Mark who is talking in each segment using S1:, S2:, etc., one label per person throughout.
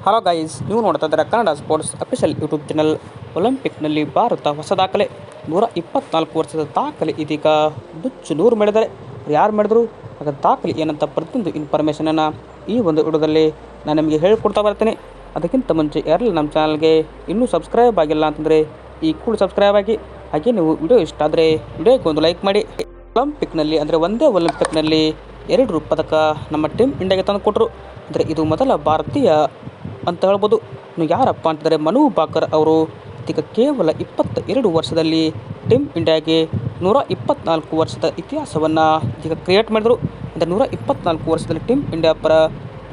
S1: Hello guys ನೀವು ನೋಡ್ತಾ ಇದ್ದೀರಾ Kannada sports official YouTube channel ಒಲಿಂಪಿಕ್ನಲ್ಲಿ Bharat ಹೊಸ ದಾಖಲೆ. ನೂರ ಇಪ್ಪತ್ನಾಲ್ಕು ವರ್ಷದ ದಾಖಲೆ ಇದೀಗ. ನುಚ್ಚು ನೂರು ಮಾಡಿದ್ದಾರೆ. ಯಾರು ಮಾಡಿದ್ರು? ಆಗ ದಾಖಲೆ ಏನಂತ ಪ್ರತಿಯೊಂದು ಇನ್ಫಾರ್ಮೇಷನನ್ನು ಈ ಒಂದು ವಿಡಿಯೋದಲ್ಲಿ ನಾನು ನಿಮಗೆ ಹೇಳಿಕೊಡ್ತಾ ಬರ್ತೀನಿ. ಅದಕ್ಕಿಂತ ಮುಂಚೆ ಯಾರೆಲ್ಲ ನಮ್ಮ ಚಾನಲ್ಗೆ ಇನ್ನೂ ಸಬ್ಸ್ಕ್ರೈಬ್ ಆಗಿಲ್ಲ ಅಂತಂದರೆ ಈ ಕೂಡ ಸಬ್ಸ್ಕ್ರೈಬ್ ಆಗಿ. ಹಾಗೆ ನೀವು ವಿಡಿಯೋ ಇಷ್ಟ ಆದರೆ ವಿಡಿಯೋಗೆ ಒಂದು ಲೈಕ್ ಮಾಡಿ. ಒಲಿಂಪಿಕ್ನಲ್ಲಿ ಅಂದರೆ ಒಂದೇ ಒಲಿಂಪಿಕ್ನಲ್ಲಿ ಎರಡು ಪದಕ ನಮ್ಮ ಟೀಮ್ ಇಂಡಿಯಾಗೆ ತಂದುಕೊಟ್ರು ಅಂದರೆ ಇದು ಮೊದಲ ಭಾರತೀಯ ಅಂತ ಹೇಳ್ಬೋದು. ಇನ್ನು ಯಾರಪ್ಪ ಅಂತಂದರೆ ಮನು ಬಾಕರ್ ಅವರು ಈಗ ಕೇವಲ ಇಪ್ಪತ್ತ ಎರಡು ವರ್ಷದಲ್ಲಿ ಟೀಮ್ ಇಂಡಿಯಾಗೆ ನೂರ ಇಪ್ಪತ್ನಾಲ್ಕು ವರ್ಷದ ಇತಿಹಾಸವನ್ನು ಈಗ ಕ್ರಿಯೇಟ್ ಮಾಡಿದರು. ಅಂದರೆ ನೂರ ಇಪ್ಪತ್ನಾಲ್ಕು ವರ್ಷದಲ್ಲಿ ಟೀಮ್ ಇಂಡಿಯಾ ಪರ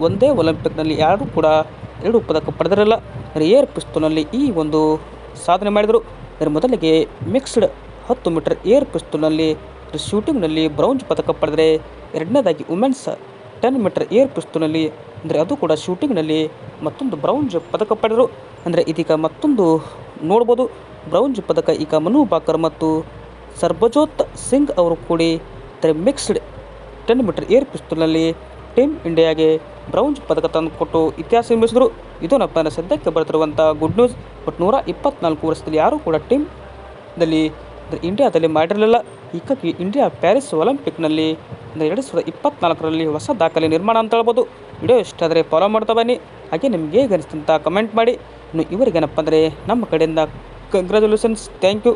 S1: ಒಂದೇ ಒಲಿಂಪಿಕ್ನಲ್ಲಿ ಯಾರೂ ಕೂಡ ಎರಡು ಪದಕ ಪಡೆದಿರಲ್ಲ ಏರ್ ಪಿಸ್ತೂಲ್ನಲ್ಲಿ ಈ ಒಂದು ಸಾಧನೆ ಮಾಡಿದರು. ಅಂದರೆ ಮೊದಲಿಗೆ ಮಿಕ್ಸ್ಡ್ ಹತ್ತು ಮೀಟರ್ ಏರ್ ಪಿಸ್ತೂಲ್ನಲ್ಲಿ ಶೂಟಿಂಗ್ನಲ್ಲಿ ಬ್ರೌಂಜ್ ಪದಕ ಪಡೆದರೆ ಎರಡನೇದಾಗಿ ವುಮೆನ್ಸ್ ಟೆನ್ ಮೀಟರ್ ಏರ್ ಪಿಸ್ತೂಲ್ನಲ್ಲಿ, ಅಂದರೆ ಅದು ಕೂಡ ಶೂಟಿಂಗ್ನಲ್ಲಿ ಮತ್ತೊಂದು ಬ್ರೌಂಜ್ ಪದಕ ಪಡೆದರು. ಅಂದರೆ ಇದೀಗ ಮತ್ತೊಂದು ನೋಡ್ಬೋದು. ಬ್ರೌಂಜ್ ಪದಕ ಈಗ ಮನು ಬಾಕರ್ ಮತ್ತು ಸರ್ಬಜೋತ್ ಸಿಂಗ್ ಅವರು ಕೂಡಿ ಅಂದರೆ ಮಿಕ್ಸ್ಡ್ ಟೆನ್ ಮೀಟರ್ ಏರ್ ಪಿಸ್ತೂಲ್ನಲ್ಲಿ ಟೀಮ್ ಇಂಡಿಯಾಗೆ ಬ್ರೌಂಜ್ ಪದಕ ತಂದುಕೊಟ್ಟು ಇತಿಹಾಸ ನಿರ್ಮಿಸಿದರು. ಇದೇನಪ್ಪ ಅಂದರೆ ಸದ್ಯಕ್ಕೆ ಬರ್ತಿರುವಂಥ ಗುಡ್ ನ್ಯೂಸ್ ಬಟ್ ನೂರ ಇಪ್ಪತ್ನಾಲ್ಕು ವರ್ಷದಲ್ಲಿ ಯಾರೂ ಕೂಡ ಟೀಮ್ ದಲ್ಲಿ ಅಂದರೆ ಇಂಡಿಯಾದಲ್ಲಿ ಮಾಡಿರಲಿಲ್ಲ. ಹೀಗಾಗಿ ಇಂಡಿಯಾ ಪ್ಯಾರಿಸ್ ಒಲಿಂಪಿಕ್ನಲ್ಲಿ ಎರಡು ಸಾವಿರದ ಇಪ್ಪತ್ನಾಲ್ಕರಲ್ಲಿ ಹೊಸ ದಾಖಲೆ ನಿರ್ಮಾಣ ಅಂತ ಹೇಳ್ಬೋದು. ವಿಡಿಯೋ ಇಷ್ಟ ಆದರೆ ಫಾಲೋ ಮಾಡ್ತಾ ಬನ್ನಿ. ಹಾಗೆ ನಿಮಗೆ ಅನಿಸ್ತಂತ ಕಮೆಂಟ್ ಮಾಡಿ. ಇನ್ನು ಇವರಿಗೇನಪ್ಪ ಅಂದರೆ ನಮ್ಮ ಕಡೆಯಿಂದ ಕಂಗ್ರ್ಯಾಚುಲೇಷನ್ಸ್ ಥ್ಯಾಂಕ್ ಯು